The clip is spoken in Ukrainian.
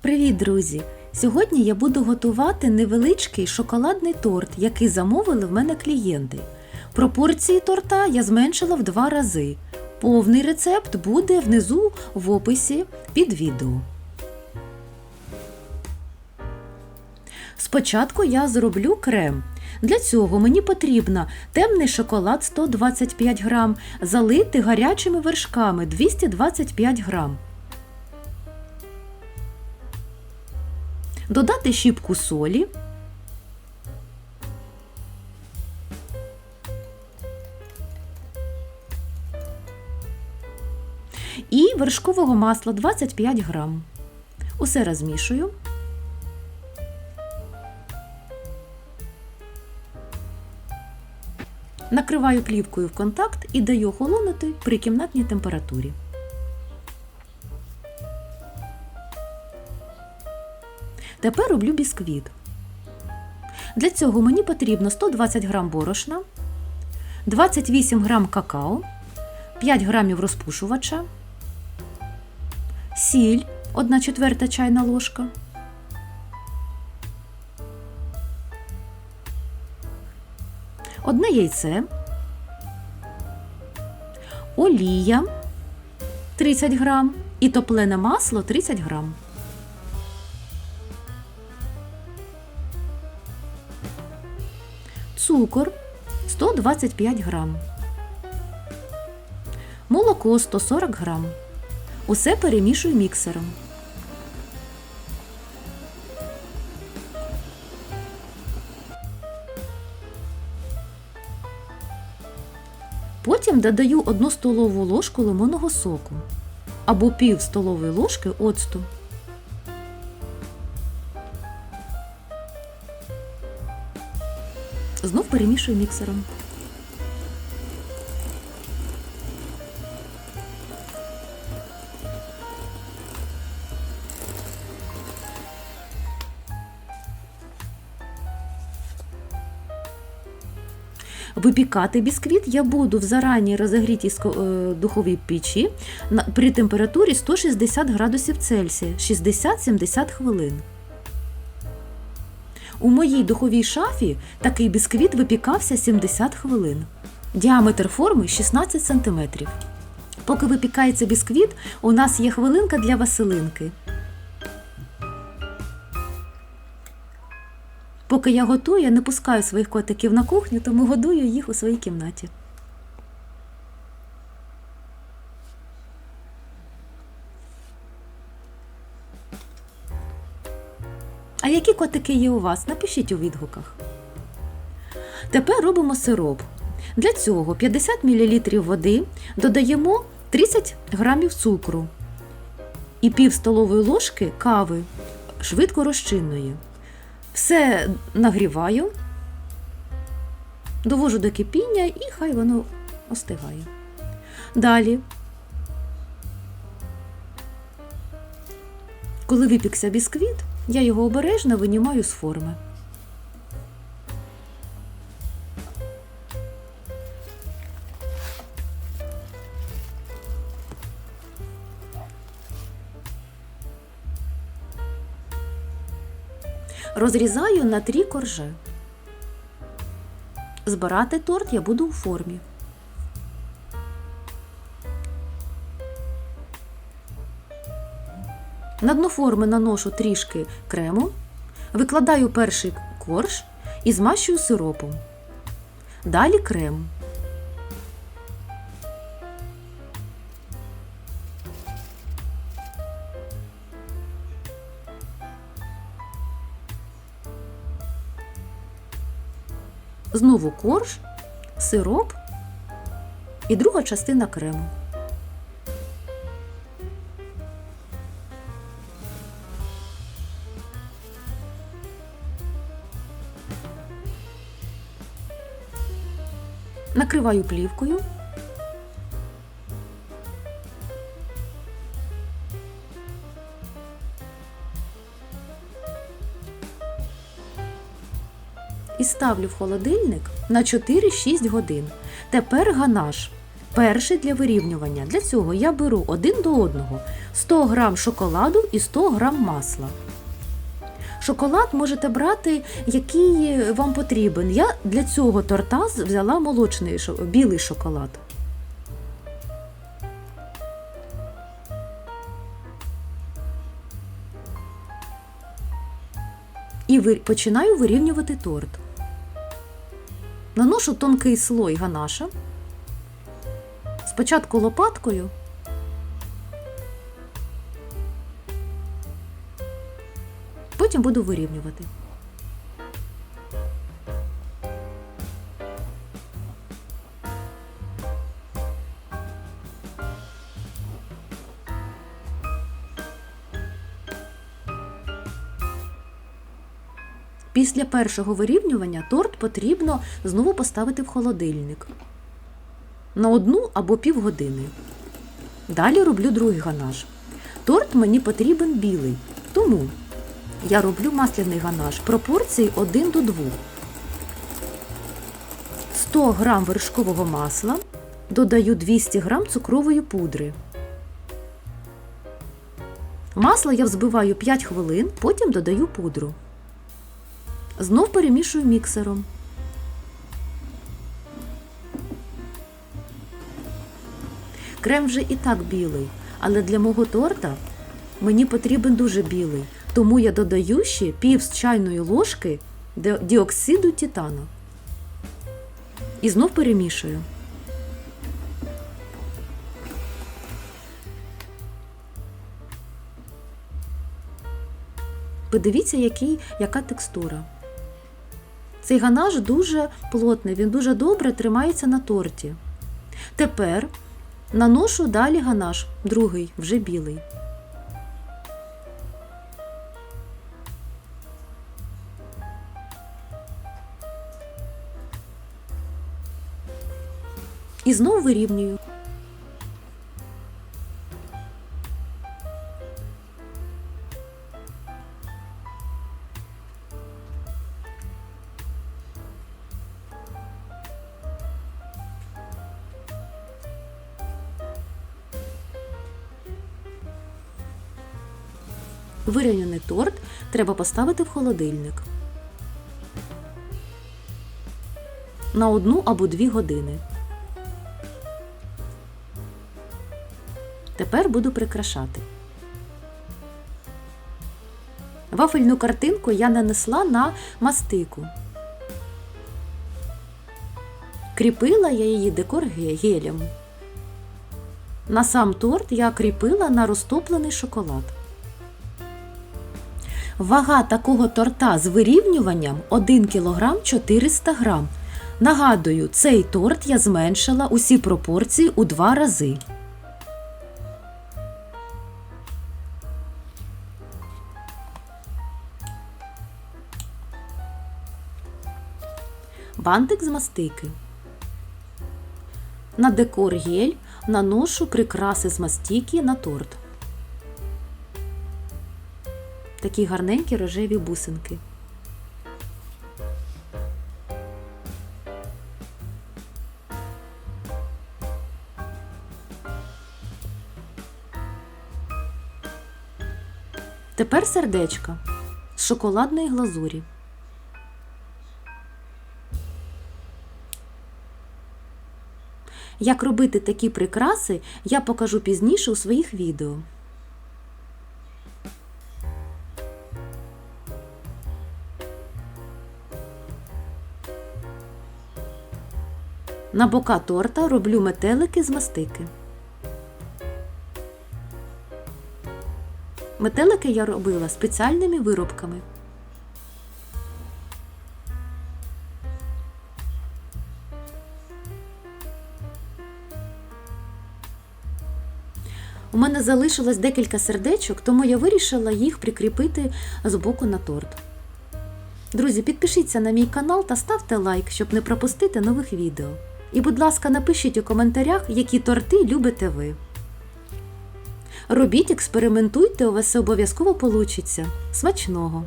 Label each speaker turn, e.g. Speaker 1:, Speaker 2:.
Speaker 1: Привіт, друзі! Сьогодні я буду готувати невеличкий шоколадний торт, який замовили в мене клієнти. Пропорції торта я зменшила в два рази. Повний рецепт буде внизу в описі під відео. Спочатку я зроблю крем. Для цього мені потрібно темний шоколад 125 грам, залити гарячими вершками 225 грам. Додати щіпку солі. І вершкового масла 25 грам. Усе розмішую. Накриваю плівкою в контакт і даю охолонути при кімнатній температурі. Тепер роблю бісквіт. Для цього мені потрібно 120 г борошна, 28 г какао, 5 г розпушувача, сіль 1 четверта чайна ложка, одне яйце, олія 30 г і топлене масло 30 грам. Цукор 125 грам, молоко 140 грам. Усе перемішую міксером. Потім додаю 1 столову ложку лимонного соку або пів столової ложки оцту. Перемішую міксером. Випікати бісквіт я буду в зарані розігрітій е, духовій печі при температурі 160 градусів Цельсія 60-70 хвилин. У моїй духовій шафі такий бісквіт випікався 70 хвилин. Діаметр форми 16 см. Поки випікається бісквіт, у нас є хвилинка для василинки. Поки я готую, я не пускаю своїх котиків на кухню, тому годую їх у своїй кімнаті. Які котики є у вас? Напишіть у відгуках. Тепер робимо сироп. Для цього 50 мл води додаємо 30 г цукру і пів столової ложки кави швидко розчинної. Все нагріваю, довожу до кипіння і хай воно остигає. Далі, коли випікся бісквіт, я його обережно винімаю з форми. Розрізаю на три корже. Збирати торт я буду у формі. На дно форми наношу трішки крему, викладаю перший корж і змащую сиропом. Далі крем. Знову корж, сироп і друга частина крему. Накриваю плівкою. І ставлю в холодильник на 4-6 годин. Тепер ганаш. перший для вирівнювання. Для цього я беру один до одного 100 г шоколаду і 100 г масла. Шоколад можете брати, який вам потрібен. Я для цього торта взяла молочний білий шоколад. І починаю вирівнювати торт. Наношу тонкий слой ганаша. Спочатку лопаткою. Потім буду вирівнювати. Після першого вирівнювання торт потрібно знову поставити в холодильник на одну або півгодини. Далі роблю другий ганаш. Торт мені потрібен білий, тому я роблю масляний ганаш пропорції 1 до 2. 100 г вершкового масла, додаю 200 г цукрової пудри. Масло я взбиваю 5 хвилин, потім додаю пудру. Знов перемішую міксером. Крем вже і так білий, але для мого торта мені потрібен дуже білий, тому я додаю ще пів з чайної ложки діоксиду титану. І знов перемішую. Подивіться, який, яка текстура. Цей ганаш дуже плотний, він дуже добре тримається на торті. Тепер наношу далі ганаш, другий, вже білий. І знову вирівнюю. Вирівняний торт треба поставити в холодильник на одну або дві години. Тепер буду прикрашати. Вафельну картинку я нанесла на мастику. Кріпила я її декор гелем. На сам торт я кріпила на розтоплений шоколад. Вага такого торта з вирівнюванням 1 кг 400 г. Нагадую, цей торт я зменшила усі пропорції у два рази. Бантик з мастики. На декор гель наношу прикраси з мастики на торт. Такі гарненькі рожеві бусинки. Тепер сердечка з шоколадної глазурі. Як робити такі прикраси, я покажу пізніше у своїх відео. На бока торта роблю метелики з мастики. Метелики я робила спеціальними виробками. У мене залишилось декілька сердечок, тому я вирішила їх прикріпити з боку на торт. Друзі, підпишіться на мій канал та ставте лайк, щоб не пропустити нових відео. І, будь ласка, напишіть у коментарях, які торти любите ви. Робіть, експериментуйте, у вас все обов'язково получиться. Смачного!